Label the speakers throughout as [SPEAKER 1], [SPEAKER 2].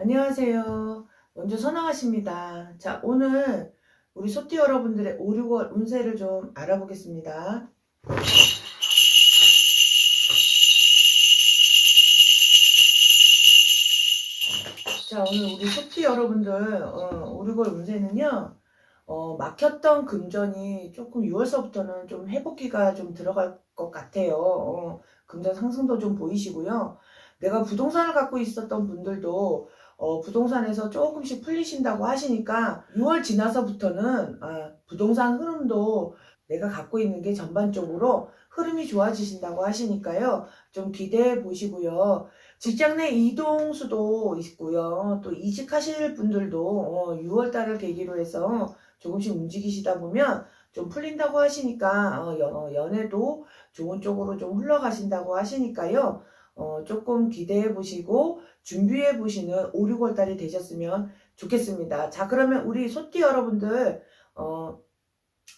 [SPEAKER 1] 안녕하세요. 먼저 선왕하십니다. 자, 오늘 우리 소띠 여러분들의 5, 6월 운세를 좀 알아보겠습니다. 자, 오늘 우리 소띠 여러분들, 어, 5, 6월 운세는요, 어, 막혔던 금전이 조금 6월서부터는 좀 회복기가 좀 들어갈 것 같아요. 어, 금전 상승도 좀 보이시고요. 내가 부동산을 갖고 있었던 분들도 어, 부동산에서 조금씩 풀리신다고 하시니까 6월 지나서부터는 아, 부동산 흐름도 내가 갖고 있는 게 전반적으로 흐름이 좋아지신다고 하시니까요. 좀 기대해 보시고요. 직장 내 이동 수도 있고요. 또 이직하실 분들도 어, 6월 달을 계기로 해서 조금씩 움직이시다 보면 좀 풀린다고 하시니까 어, 연, 어, 연애도 좋은 쪽으로 좀 흘러가신다고 하시니까요. 어, 조금 기대해 보시고 준비해 보시는 5, 6월 달이 되셨으면 좋겠습니다. 자, 그러면 우리 소띠 여러분들, 어,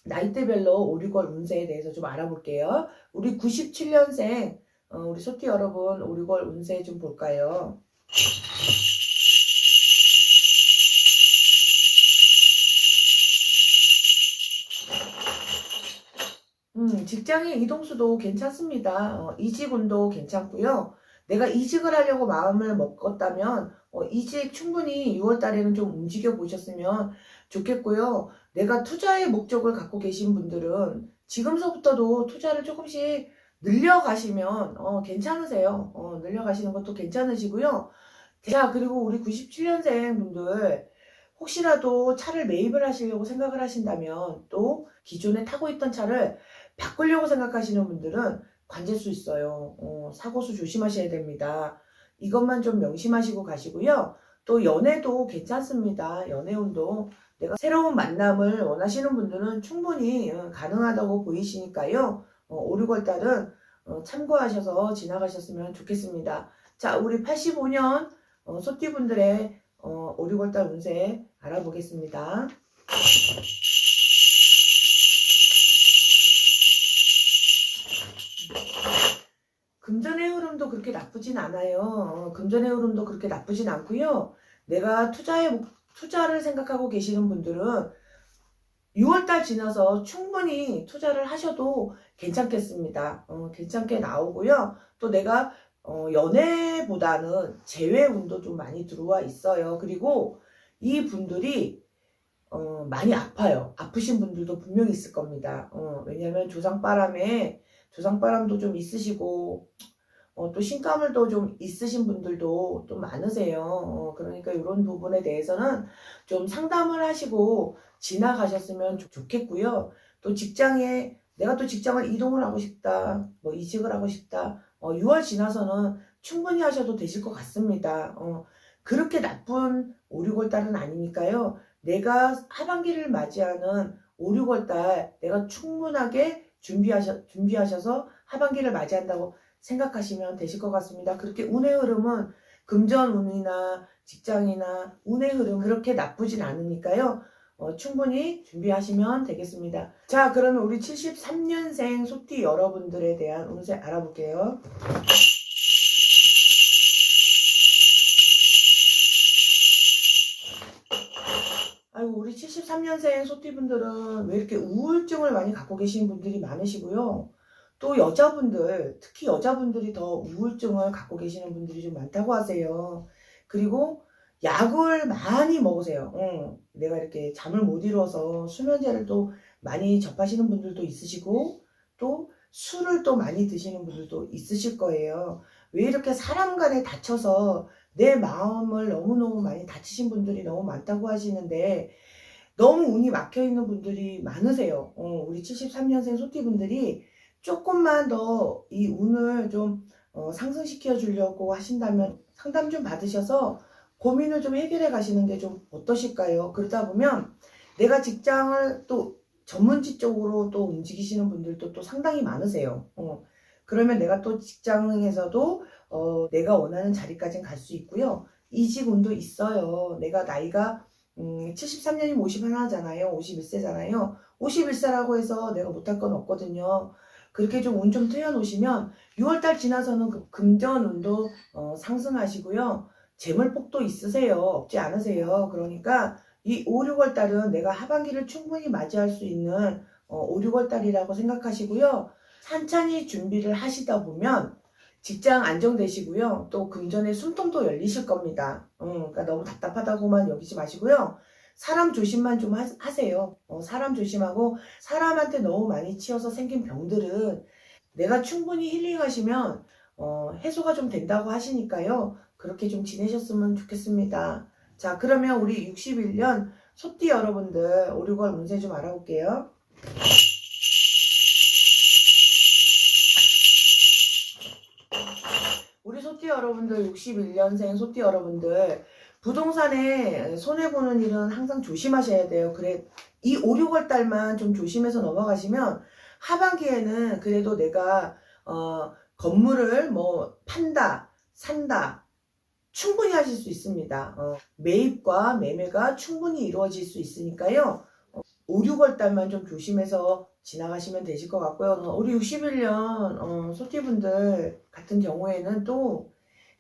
[SPEAKER 1] 나이대별로 5, 6월 운세에 대해서 좀 알아볼게요. 우리 97년생, 어, 우리 소띠 여러분 5, 6월 운세 좀 볼까요? 음, 직장의 이동수도 괜찮습니다. 어, 이직운도 괜찮고요. 내가 이직을 하려고 마음을 먹었다면 어, 이직 충분히 6월 달에는 좀 움직여 보셨으면 좋겠고요. 내가 투자의 목적을 갖고 계신 분들은 지금서부터도 투자를 조금씩 늘려가시면 어, 괜찮으세요. 어, 늘려가시는 것도 괜찮으시고요. 자, 그리고 우리 97년생 분들 혹시라도 차를 매입을 하시려고 생각을 하신다면 또 기존에 타고 있던 차를 바꾸려고 생각하시는 분들은 관제수 있어요. 어, 사고수 조심하셔야 됩니다. 이것만 좀 명심하시고 가시고요. 또 연애도 괜찮습니다. 연애운도 내가 새로운 만남을 원하시는 분들은 충분히 어, 가능하다고 보이시니까요. 어, 5, 6월 달은 어, 참고하셔서 지나가셨으면 좋겠습니다. 자, 우리 85년 어, 소띠분들의 어, 5, 6월 달 운세 알아보겠습니다. 금전의 흐름도 그렇게 나쁘진 않아요. 어, 금전의 흐름도 그렇게 나쁘진 않고요. 내가 투자에 목- 투자를 생각하고 계시는 분들은 6월달 지나서 충분히 투자를 하셔도 괜찮겠습니다. 어, 괜찮게 나오고요. 또 내가 어, 연애보다는 재회 운도 좀 많이 들어와 있어요. 그리고 이 분들이 어, 많이 아파요. 아프신 분들도 분명히 있을 겁니다. 어, 왜냐하면 조상바람에 조상바람도 좀 있으시고 어, 또 신가물도 좀 있으신 분들도 좀 많으세요. 어, 그러니까 이런 부분에 대해서는 좀 상담을 하시고 지나가셨으면 좋- 좋겠고요. 또 직장에 내가 또 직장을 이동을 하고 싶다, 뭐 이직을 하고 싶다. 어, 6월 지나서는 충분히 하셔도 되실 것 같습니다. 어, 그렇게 나쁜 5, 6월 달은 아니니까요. 내가 하반기를 맞이하는 5, 6월 달 내가 충분하게 준비하셔, 준비하셔서 하반기를 맞이한다고 생각하시면 되실 것 같습니다. 그렇게 운의 흐름은 금전 운이나 직장이나 운의 흐름 그렇게 나쁘진 않으니까요. 어, 충분히 준비하시면 되겠습니다. 자, 그러면 우리 73년생 소띠 여러분들에 대한 운세 알아볼게요. 아이고, 우리 73년생 소띠분들은 왜 이렇게 우울증을 많이 갖고 계신 분들이 많으시고요. 또 여자분들, 특히 여자분들이 더 우울증을 갖고 계시는 분들이 좀 많다고 하세요. 그리고 약을 많이 먹으세요. 응. 내가 이렇게 잠을 못 이루어서 수면제를 또 많이 접하시는 분들도 있으시고, 또 술을 또 많이 드시는 분들도 있으실 거예요. 왜 이렇게 사람 간에 다쳐서 내 마음을 너무너무 많이 다치신 분들이 너무 많다고 하시는데, 너무 운이 막혀 있는 분들이 많으세요. 어, 우리 73년생 소띠분들이 조금만 더 이 운을 좀 어, 상승시켜 주려고 하신다면 상담 좀 받으셔서 고민을 좀 해결해 가시는 게 좀 어떠실까요? 그러다 보면 내가 직장을 또 전문직 쪽으로 또 움직이시는 분들도 또 상당히 많으세요. 어, 그러면 내가 또 직장에서도 어, 내가 원하는 자리까지 갈수 있고요. 이직 운도 있어요. 내가 나이가 음, 73년이면 51하잖아요. 51세잖아요. 51세라고 해서 내가 못할 건 없거든요. 그렇게 좀운좀 트여 놓으시면 6월달 지나서는 그 금전 운도 어, 상승하시고요. 재물복도 있으세요. 없지 않으세요. 그러니까 이 5, 6월 달은 내가 하반기를 충분히 맞이할 수 있는 어, 5, 6월 달이라고 생각하시고요. 찬찬히 준비를 하시다 보면 직장 안정되시고요. 또 금전의 숨통도 열리실 겁니다. 음, 그러니까 너무 답답하다고만 여기지 마시고요. 사람 조심만 좀 하, 하세요. 어, 사람 조심하고 사람한테 너무 많이 치여서 생긴 병들은 내가 충분히 힐링하시면 어, 해소가 좀 된다고 하시니까요. 그렇게 좀 지내셨으면 좋겠습니다. 자, 그러면 우리 61년 소띠 여러분들 5, 6월 운세 좀 알아볼게요. 소띠 여러분들, 61년생 소띠 여러분들, 부동산에 손해보는 일은 항상 조심하셔야 돼요. 그래, 이 5, 6월 달만 좀 조심해서 넘어가시면 하반기에는 그래도 내가, 어, 건물을 뭐 판다, 산다, 충분히 하실 수 있습니다. 어, 매입과 매매가 충분히 이루어질 수 있으니까요. 어, 5, 6월 달만 좀 조심해서 지나가시면 되실 것 같고요. 어, 우리 61년 어, 소띠분들 같은 경우에는 또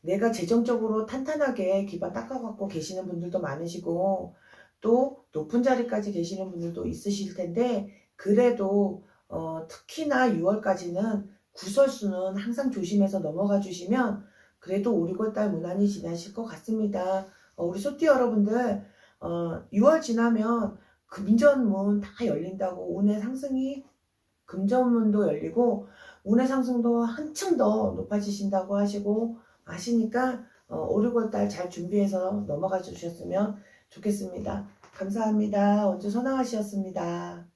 [SPEAKER 1] 내가 재정적으로 탄탄하게 기반 닦아갖고 계시는 분들도 많으시고 또 높은 자리까지 계시는 분들도 있으실 텐데 그래도 어, 특히나 6월까지는 구설수는 항상 조심해서 넘어가 주시면 그래도 5, 6월달 무난히 지나실 것 같습니다. 어, 우리 소띠 여러분들 어, 6월 지나면 금전문 다 열린다고 운의 상승이 금전문도 열리고 운의 상승도 한층 더 높아지신다고 하시고 아시니까 어, 5, 6월 달 잘 준비해서 넘어가 주셨으면 좋겠습니다. 감사합니다. 원주 선왕아씨였습니다.